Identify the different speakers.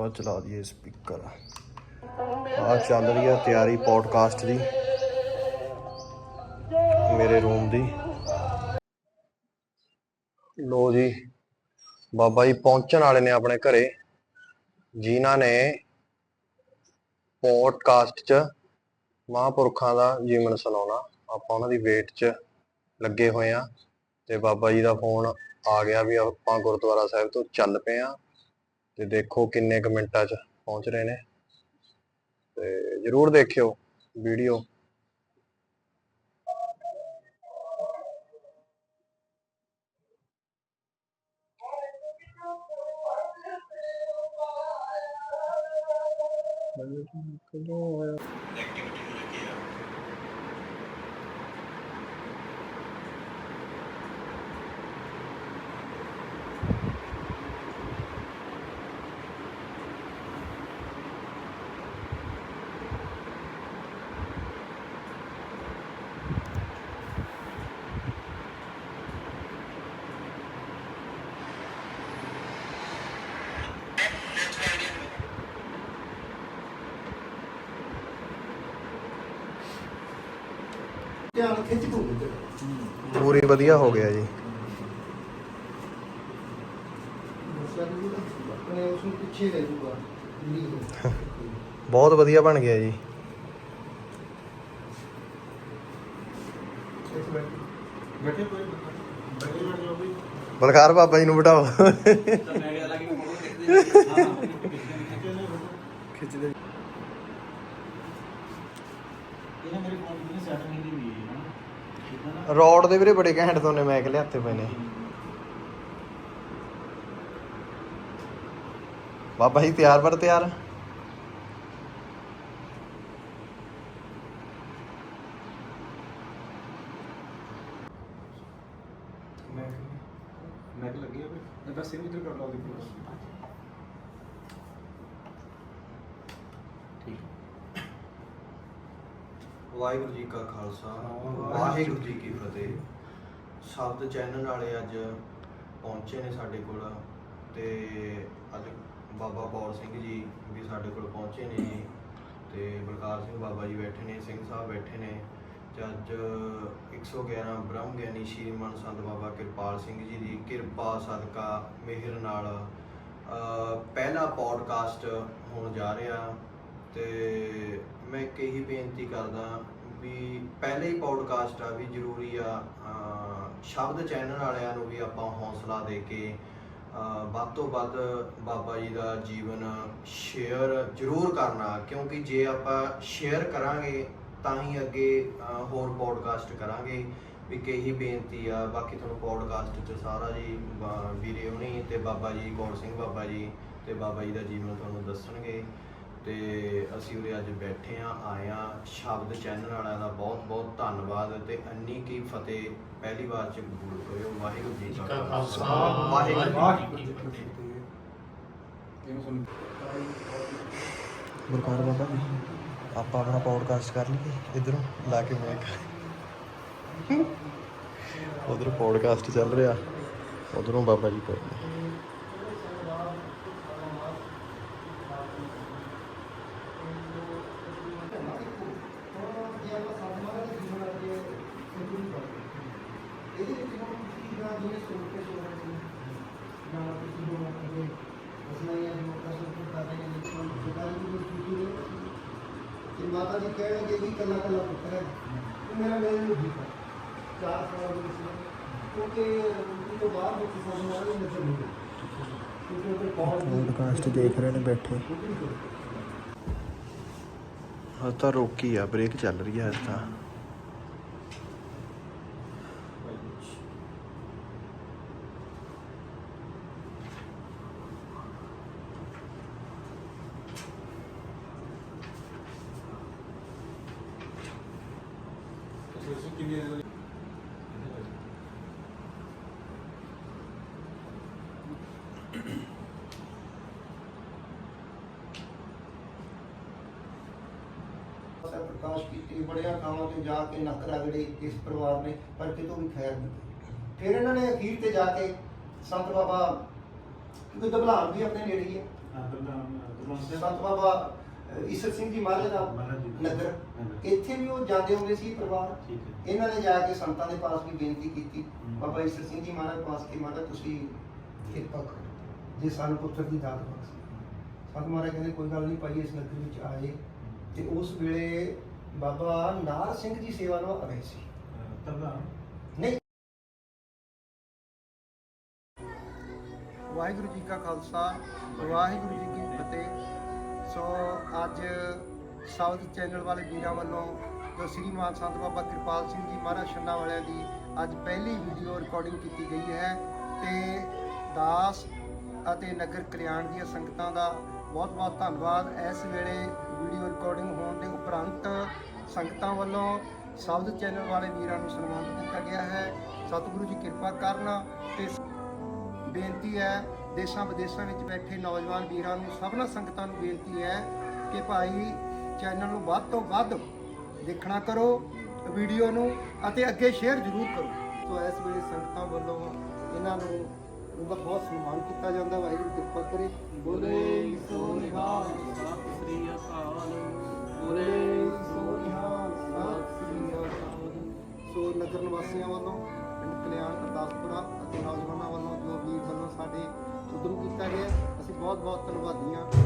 Speaker 1: ਆਪਾਂ ਚਲਾ ਦਈਏ ਸਪੀਕਰ ਆ ਚੱਲ ਰਹੀ ਆ ਤਿਆਰੀ ਪੋਡਕਾਸਟ ਦੀ, ਮੇਰੇ ਰੂਮ ਦੀ। ਲੋ ਜੀ, ਬਾਬਾ ਜੀ ਪਹੁੰਚਣ ਵਾਲੇ ਨੇ ਆਪਣੇ ਘਰੇ, ਜਿਨ੍ਹਾਂ ਨੇ ਪੋਡਕਾਸਟ 'ਚ ਮਹਾਂਪੁਰਖਾਂ ਦਾ ਜੀਵਨ ਸੁਣਾਉਣਾ। ਆਪਾਂ ਉਹਨਾਂ ਦੀ ਵੇਟ 'ਚ ਲੱਗੇ ਹੋਏ ਆ। ਤੇ ਬਾਬਾ ਜੀ ਦਾ ਫੋਨ ਆ ਗਿਆ ਵੀ ਆਪਾਂ ਗੁਰਦੁਆਰਾ ਸਾਹਿਬ ਤੋਂ ਚੱਲ ਪਏ ਆ। ਤੇ ਦੇਖੋ ਕਿੰਨੇ ਕੁ ਮਿੰਟਾਂ 'ਚ ਪਹੁੰਚ ਰਹੇ ਨੇ ਤੇ ਜਰੂਰ ਦੇਖਿਓ ਵੀਡੀਓ
Speaker 2: ਧਿਆਨ ਖਿੱਚ ਦੂੰਗੇ
Speaker 1: ਪੂਰੀ ਵਧੀਆ ਹੋ ਗਿਆ ਜੀ।
Speaker 2: ਆਪਣੇ ਉਸ ਨੂੰ ਪਿੱਛੇ ਰਹਿ ਜੂਗਾ ਨਹੀਂ
Speaker 1: ਬਹੁਤ ਵਧੀਆ ਬਣ ਗਿਆ ਜੀ।
Speaker 2: ਬੈਠੇ ਕੋਈ ਬੈਠੇ ਬੈਠ ਜਾਓ ਵੀ।
Speaker 1: ਬਲਕਾਰ ਬਾਬਾ ਜੀ ਨੂੰ ਬਿਠਾਓ। ਖਿੱਚਦੇ
Speaker 2: ਇਹਨਾਂ ਮੇਰੇ ਫੋਨ ਦੀ ਸੈਟਿੰਗ ਨਹੀਂ ਹੋਈ ਹੈ ਨਾ। ਹੈ ਨਾ?
Speaker 1: ਰੋਡ ਦੇ ਵੀਰੇ ਬੜੇ ਘੈਂਟ ਤੋਂ ਨੇ ਮੈਕ ਲਿਆਤੇ ਪਏ ਨੇ। ਬਾਬਾ ਜੀ ਤਿਆਰ ਪਰ ਤਿਆਰ।
Speaker 2: ਮੈਂ ਮੈਂ ਲੱਗੀ ਹੋਵੇ ਮੈਂ ਤਾਂ ਸੇਵ ਇਧਰ ਕਰ ਲਾ ਦੀ ਠੀਕ।
Speaker 1: ਵਾਹਿਗੁਰੂ ਜੀ ਕਾ ਖਾਲਸਾ ਵਾਹਿਗੁਰੂ ਜੀ ਕੀ ਫਤਿਹ। ਸ਼ਬਦ ਚੈਨਲ ਵਾਲੇ ਅੱਜ ਪਹੁੰਚੇ ਨੇ ਸਾਡੇ ਕੋਲ ਤੇ ਅੱਜ ਬਾਬਾ ਬੌਰ ਸਿੰਘ ਜੀ ਵੀ ਸਾਡੇ ਕੋਲ ਪਹੁੰਚੇ ਨੇ ਜੀ। ਤੇ ਬਲਕਾਰ ਸਿੰਘ ਬਾਬਾ ਜੀ ਬੈਠੇ ਨੇ ਸਿੰਘ ਸਾਹਿਬ ਬੈਠੇ ਨੇ ਤੇ ਅੱਜ 111 ਬ੍ਰਹਮ ਗਿਆਨੀ ਸ਼੍ਰੀਮਨ ਸੰਤ ਬਾਬਾ ਕਿਰਪਾਲ ਸਿੰਘ ਜੀ ਦੀ ਕਿਰਪਾ ਸਦਕਾ ਮਿਹਰ ਨਾਲ ਪਹਿਲਾ ਪੋਡਕਾਸਟ ਹੋਣ ਜਾ ਰਿਹਾ। ਤੇ ਮੈਂ ਇੱਕ ਇਹੀ ਬੇਨਤੀ ਕਰਦਾ ਵੀ ਪਹਿਲੇ ਹੀ ਪੌਡਕਾਸਟ ਆ ਵੀ ਜ਼ਰੂਰੀ ਆ ਸ਼ਬਦ ਚੈਨਲ ਵਾਲਿਆਂ ਨੂੰ ਵੀ ਆਪਾਂ ਹੌਸਲਾ ਦੇ ਕੇ ਵੱਧ ਤੋਂ ਵੱਧ ਬਾਬਾ ਜੀ ਦਾ ਜੀਵਨ ਸ਼ੇਅਰ ਜ਼ਰੂਰ ਕਰਨਾ। ਕਿਉਂਕਿ ਜੇ ਆਪਾਂ ਸ਼ੇਅਰ ਕਰਾਂਗੇ, ਤਾਂ ਹੀ ਅੱਗੇ ਹੋਰ ਪੌਡਕਾਸਟ ਕਰਾਂਗੇ। ਵੀ ਕਹੀ ਬੇਨਤੀ ਆ, ਬਾਕੀ ਤੁਹਾਨੂੰ ਪੌਡਕਾਸਟ 'ਚ ਸਾਰਾ ਜੀ ਵੀਰੇ ਹੋਣੀ ਤੇ ਬਾਬਾ ਜੀ, ਕੌਰ ਸਿੰਘ ਬਾਬਾ ਜੀ ਤੇ ਬਾਬਾ ਜੀ ਦਾ ਜੀਵਨ ਤੁਹਾਨੂੰ ਦੱਸਣਗੇ। ਤੇ ਅਸੀਂ ਉਰੇ ਅੱਜ ਬੈਠੇ ਆ ਆਏ ਆ ਸ਼ਬਦ ਚੈਨਲ ਵਾਲਿਆਂ ਦਾ ਬਹੁਤ ਬਹੁਤ ਧੰਨਵਾਦ ਤੇ ਅੰਨੀ ਕੀ ਫਤਿਹ। ਪਹਿਲੀ ਵਾਰ ਚ ਕਬੂਲ ਕਰਿਓ। ਵਾਹਿਗੁਰੂ ਜੀ ਕਾ ਖਾਲਸਾ। ਵਾਹਿਗੁਰੂ ਜੀ ਕੀ ਫਤਿਹ। ਗੁਰਕਾਰ ਬਾਬਾ ਜੀ, ਆਪਾਂ ਆਪਣਾ ਪੌਡਕਾਸਟ ਕਰ ਲਈਏ। ਇਧਰੋਂ ਲਾ ਕੇ ਮੈਕ ਉਧਰ ਪੌਡਕਾਸਟ ਚੱਲ ਰਿਹਾ। ਉਧਰੋਂ ਬਾਬਾ ਜੀ ਪਏ ਨੇ
Speaker 2: ਇਹਦੇ ਵਿੱਚ ਹੁਣ ਤੁਸੀਂ ਦਾ ਜਿਹੜੇ ਸੋਚ ਕੇ ਸੋਚ ਰਹੇ ਸੀ ਨਾ ਤੁਸੀਂ ਹੋ ਨਾ ਕਰਦੇ ਅਸਨਾ ਇਹ ਜੋ ਕਸਮ ਕਰ ਰਹੇ ਨੇ ਜਿਸ ਨੂੰ ਸਰਕਾਰੀ ਦੀ ਸਥਿਤੀ ਨੇ ਕਿ ਮਾਤਾ ਜੀ ਕਹਿਣਗੇ ਵੀ ਕੱਲਾ ਕੱਲਾ ਪੁੱਤਰ ਹੈ। ਤੇ ਮੇਰਾ ਮੇਰੇ ਨੂੰ ਠੀਕ ਹੈ। ਚਾਰ ਸਾਲ ਦੇ ਵਿੱਚ ਕਿਉਂਕਿ ਉਸ ਤੋਂ ਬਾਅਦ ਵਿੱਚ ਸਾਨੂੰ ਨਾਲ ਨਜ਼ਰ ਨਹੀਂ ਕਿਉਂਕਿ ਉਹ ਬਹੁਤ
Speaker 1: ਪੌਡਕਾਸਟ ਦੇਖ ਰਹੇ ਨੇ ਬੈਠੇ। ਹਾਂ ਤਾਂ ਰੋਕੀ ਆ ਬ੍ਰੇਕ ਚੱਲ ਰਹੀ ਹੈ ਅੱਜ ਤਾਂ
Speaker 2: ਤੁਸੀਂ ਕਿੰਨੀ ਕੀਤੀ ਬੜਿਆ ਥਾਵਾਂ ਤੇ ਜਾ ਕੇ ਨੱਕ ਰਗੜੇ ਇਸ ਪਰਿਵਾਰ ਨੇ ਪਰ ਕਿਤੋਂ ਵੀ ਖੈਰ ਨਹੀਂ ਫਿਰ ਇਹਨਾਂ ਨੇ ਅਖੀਰ ਤੇ ਜਾ ਕੇ ਸੰਤ ਬਾਬਾ ਕਿਉਂਕਿ ਦਬਲਾਨ ਵੀ ਆਪਣੇ ਨੇੜੇ ਹੀ ਹੈ। ਸੰਤ ਬਾਬਾ ਈਸਰ ਸਿੰਘ ਜੀ ਮਹਾਰਾਜ ਦਾ। ਨਗਰ। ਇੱਥੇ ਵੀ ਉਹ ਜਾਂਦੇ ਹੁੰਦੇ ਸੀ ਪਰਿਵਾਰ। ਇਹਨਾਂ ਨੇ ਜਾ ਕੇ ਸੰਤਾਂ ਦੇ ਪਾਸ ਵੀ ਬੇਨਤੀ ਕੀਤੀ। ਬਾਬਾ ਈਸਰ ਸਿੰਘ ਜੀ ਮਹਾਰਾਜ ਪਾਸ ਕਿ ਮਹਾਰਾਜ ਤੁਸੀਂ ਕਿਰਪਾ ਕਰੋ। ਜੇ ਸਾਨੂੰ ਪੁੱਤਰ ਦੀ ਦਾਤ ਬਖਸ਼। ਸੰਤ ਮਹਾਰਾਜ ਕਹਿੰਦੇ ਕੋਈ ਗੱਲ ਨਹੀਂ ਭਾਈ ਇਸ ਨਗਰ ਵਿੱਚ ਆਏ ਤੇ ਉਸ ਵੇਲੇ ਬਾਬਾ ਨਾਰ ਸਿੰਘ ਜੀ ਸੇਵਾ ਨਿਭਾ ਰਹੇ ਸੀ। ਨਹੀਂ। ਵਾਹਿਗੁਰੂ ਜੀ ਕਾ ਖਾਲਸਾ ਵਾਹਿਗੁਰੂ ਜੀ ਕੀ ਫਤਿਹ। ਸੋ ਅੱਜ ਸਾਊਥ ਚੈਨਲ ਵਾਲੇ ਵੀਰਾਂ ਵੱਲੋਂ ਜੋ ਸ੍ਰੀ ਮਾਨ ਸੰਤ ਬਾਬਾ ਕਿਰਪਾਲ ਸਿੰਘ ਜੀ ਮਹਾਰਾਜ ਛੰਨਾ ਵਾਲਿਆਂ ਦੀ ਅੱਜ ਪਹਿਲੀ ਵੀਡੀਓ ਰਿਕਾਰਡਿੰਗ ਕੀਤੀ ਗਈ ਹੈ ਤੇ ਦਾਸ ਅਤੇ ਨਗਰ ਕਲਿਆਣ ਦੀਆਂ ਸੰਗਤਾਂ ਦਾ ਬਹੁਤ ਬਹੁਤ ਧੰਨਵਾਦ। ਇਸ ਵੇਲੇ ਵੀਡੀਓ ਰਿਕਾਰਡਿੰਗ ਹੋਣ ਦੇ ਉਪਰੰਤ ਸੰਗਤਾਂ ਵੱਲੋਂ ਸ਼ਬਦ ਚੈਨਲ ਵਾਲੇ ਵੀਰਾਂ ਨੂੰ ਸਨਮਾਨਿਤ ਕੀਤਾ ਗਿਆ ਹੈ। ਸਤਿਗੁਰੂ ਜੀ ਕਿਰਪਾ ਕਰਨ ਤੇ ਬੇਨਤੀ ਹੈ, ਦੇਸ਼ਾਂ ਵਿਦੇਸ਼ਾਂ ਵਿੱਚ ਬੈਠੇ ਨੌਜਵਾਨ ਵੀਰਾਂ ਨੂੰ ਸਭਨਾਂ ਸੰਗਤਾਂ ਨੂੰ ਬੇਨਤੀ ਹੈ ਕਿ ਭਾਈ ਚੈਨਲ ਨੂੰ ਵੱਧ ਤੋਂ ਵੱਧ ਦੇਖਣਾ ਕਰੋ ਵੀਡੀਓ ਨੂੰ ਅਤੇ ਅੱਗੇ ਸ਼ੇਅਰ ਜ਼ਰੂਰ ਕਰੋ। ਸੋ ਇਸ ਵੇਲੇ ਸੰਗਤਾਂ ਵੱਲੋਂ ਇਹਨਾਂ ਨੂੰ ਬਹੁਤ ਸਨਮਾਨ ਕੀਤਾ ਜਾਂਦਾ। ਵਾਹਿਗੁਰੂ ਕਿਰਪਾ ਕਰੇ। ਬੋਲੇ ਸੋ ਨਿਹਾਲ ਸਤਿ ਸ੍ਰੀ ਅਕਾਲ। ਬੋਲੇ ਸੋ ਨਿਹਾਲ ਸਤਿ ਸ੍ਰੀ ਅਕਾਲ। ਸੋ ਨਗਰ ਨਿਵਾਸੀਆਂ ਵੱਲੋਂ, ਪਿੰਡ ਕਲਿਆਣ, ਗੁਰਦਾਸਪੁਰਾ ਅਤੇ ਨੌਜਵਾਨਾਂ ਵੱਲੋਂ ਜੋ ਵੀਰ ਵੱਲੋਂ ਸਾਡੇ ਉਦਰੂ ਕੀਤਾ ਗਿਆ ਅਸੀਂ ਬਹੁਤ ਬਹੁਤ ਧੰਨਵਾਦੀ ਹਾਂ।